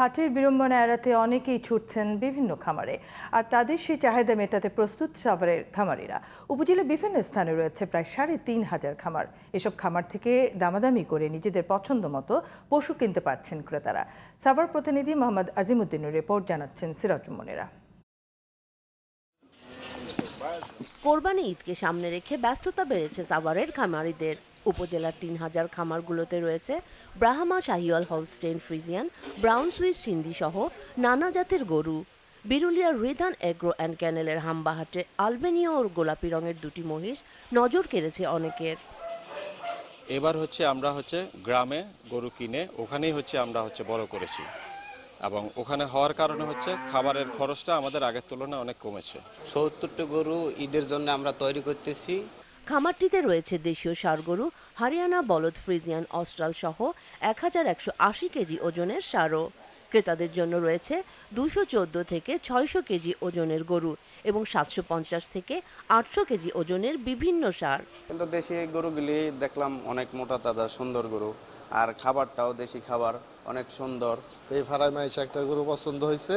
হাটের বিড়ম্বনা এড়াতে অনেকেই ছুটছেন বিভিন্ন খামারে। আর তাদের সেই চাহিদা মেটাতে প্রস্তুত সাভারের খামারিরা। উপজেলার বিভিন্ন স্থানে রয়েছে প্রায় সাড়ে তিন হাজার খামার। এসব খামার থেকে দামাদামি করে নিজেদের পছন্দ মতো পশু কিনতে পারছেন ক্রেতারা। সাভার প্রতিনিধি মোহাম্মদ আজিমুদ্দিনের রিপোর্ট জানাচ্ছেন সিরাজুমনিরা কোরবানি ঈদকে সামনে রেখে ব্যস্ততা বেড়েছে সাভারের খামারিদের। উপজেলার তিন হাজার খামারগুলোতে রয়েছে Brahma Sahiwal Holstein Friesian, Brown Swiss Sindhi সহ নানা জাতের গরু। বিরুলিয়ার রিধান এগ্রো অ্যান্ড ক্যানেলের হাম্বাহাটে আলবেনীয় ও গোলাপি রঙের দুটি মহিষ নজর কেড়েছে অনেকের। এবার হচ্ছে আমরা হচ্ছে গ্রামে গরু কিনে ওখানেই হচ্ছে আমরা হচ্ছে বড় করেছি। এবং ওখানে হওয়ার কারণে হচ্ছে খাবারের খরচটা আমাদের আগের তুলনায় অনেক কমেছে। সত্তরটা গরু ঈদের জন্য আমরা তৈরি করতেছি। খামারটিতে রয়েছে দেশীয় ষাঁড় গরু হরিয়ানা বলদ ফ্রিজিয়ান অস্ট্রাল সহ এক হাজার একশো আশি কেজি ওজনের সারও। ক্রেতাদের জন্য রয়েছে দুশো চোদ্দ থেকে ছয়শো কেজি ওজনের গরু এবং সাতশো পঞ্চাশ থেকে আটশো কেজি ওজনের বিভিন্ন সার। কিন্তু দেশি গরুগুলি দেখলাম অনেক মোটা তাজা সুন্দর গরু আর খাবারটাও দেশি খাবার। অনেক সুন্দর। তো এই ফার্মে এসে একটা গরু পছন্দ হয়েছে।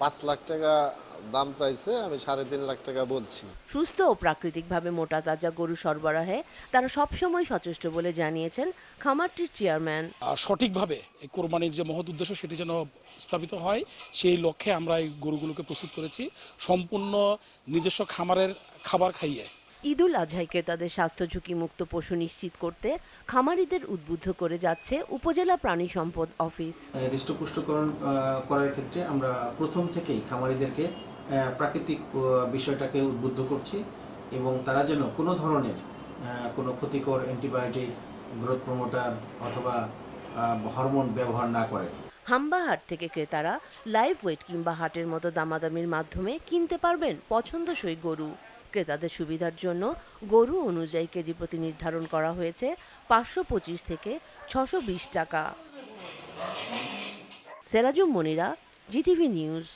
পাঁচ লাখ টাকা দাম চাইছে আমি সাড়ে তিন লাখ টাকা বলছি। সুস্থ ও প্রাকৃতিকভাবে মোটা তাজা গরু সরবরাহে তারা সবসময় সচেষ্ট বলে জানিয়েছেন খামারটির চেয়ারম্যান। সঠিকভাবে এই কোরবানির যে মহৎ উদ্দেশ্য সেটি যেন স্থাপিত হয় সেই লক্ষ্যে আমরা এই গরুগুলোকে প্রস্তুত করেছি। সম্পূর্ণ নিজস্ব খামারের খাবার খাইয়ে। ঈদুল আজহায় ক্রেতাদের স্বাস্থ্য ঝুঁকি মুক্ত পশু নিশ্চিত করতে খামারিদের উদ্বুদ্ধ করে যাচ্ছে উপজেলা প্রাণী সম্পদ অফিস। হৃষ্টপুষ্টকরণ করার ক্ষেত্রে আমরা প্রথম থেকেই খামারিদেরকে প্রাকৃতিক বিষয়টাকে উদ্বুদ্ধ করছি এবং তারা যেন কোনো ধরনের কোনো ক্ষতিকর অ্যান্টিবায়োটিক গ্রোথ প্রমোটার অথবা হরমোন ব্যবহার না করে। হাম্বা হাট থেকে ক্রেতারা লাইভ ওয়েট কিংবা হাটের মতো দামাদামির মাধ্যমে কিনতে পারবেন পছন্দসই গরু। ক্রেতাদের সুবিধার জন্য গরু অনুযায়ী কেজি প্রতি নির্ধারণ করা হয়েছে পাঁচশো পঁচিশ থেকে ছশো বিশ টাকা। Serajum Monira, GTV news.